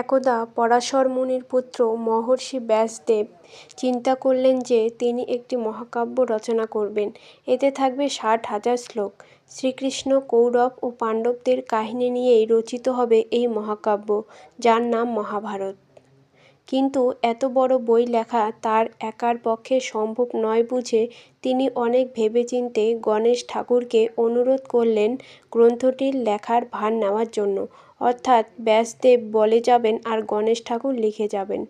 একদা পরাশর মুনির পুত্র মহর্ষি ব্যাসদেব চিন্তা করলেন যে তিনি একটি মহাকাব্য রচনা করবেন। এতে থাকবে ষাট হাজার শ্লোক। শ্রীকৃষ্ণ, কৌরব ও পাণ্ডবদের কাহিনী নিয়েই রচিত হবে এই মহাকাব্য, যার নাম মহাভারত। কিন্তু এত বড় বই লেখা তার একার পক্ষে সম্ভব নয় বুঝে তিনি অনেক ভেবেচিন্তে গণেশ ঠাকুরকে অনুরোধ করলেন গ্রন্থটির লেখার ভার নেওয়ার জন্য। অর্থাৎ ব্যাসদেব বলে যাবেন আর গণেশ ঠাকুর লিখে যাবেন।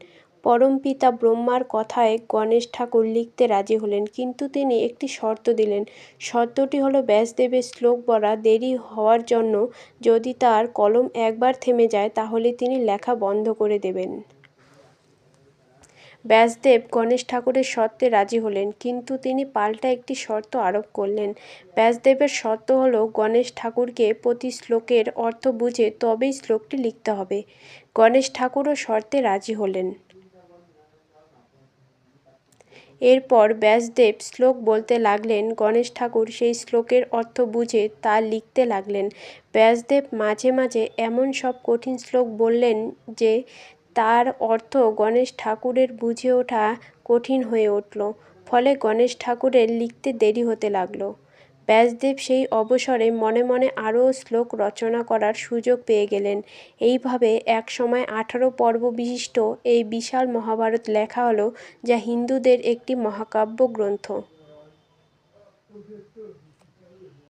পরমপিতা ব্রহ্মার কথায় গণেশ ঠাকুর লিখতে রাজি হলেন কিন্তু তিনি একটি শর্ত দিলেন। শর্তটি হলো ব্যাসদেবের শ্লোক বলা দেরি হওয়ার জন্য যদি তার কলম একবার থেমে যায় তাহলে তিনি লেখা বন্ধ করে দেবেন। ব্যাসদেব গণেশ ঠাকুরের শর্তে রাজি হলেন, কিন্তু তিনি পাল্টা একটি শর্ত আরোপ করলেন। ব্যাসদেবের শর্ত হলো, গণেশ ঠাকুরকে প্রতি শ্লোকের অর্থ বুঝে তবেই শ্লোকটি লিখতে হবে। গণেশ ঠাকুরও শর্তে রাজি হলেন। এরপর ব্যাসদেব শ্লোক বলতে লাগলেন, গণেশ ঠাকুর সেই শ্লোকের অর্থ বুঝে তা লিখতে লাগলেন। ব্যাসদেব মাঝে মাঝে এমন সব কঠিন শ্লোক বললেন যে তার অর্থ গণেশ ঠাকুরের বুঝে ওঠা কঠিন হয়ে উঠল। ফলে গণেশ ঠাকুরের লিখতে দেরি হতে লাগল। ব্যাসদেব সেই অবসরে মনে মনে আরও শ্লোক রচনা করার সুযোগ পেয়ে গেলেন। এইভাবে এক সময় আঠারো পর্ব বিশিষ্ট এই বিশাল মহাভারত লেখা হলো, যা হিন্দুদের একটি মহাকাব্য গ্রন্থ।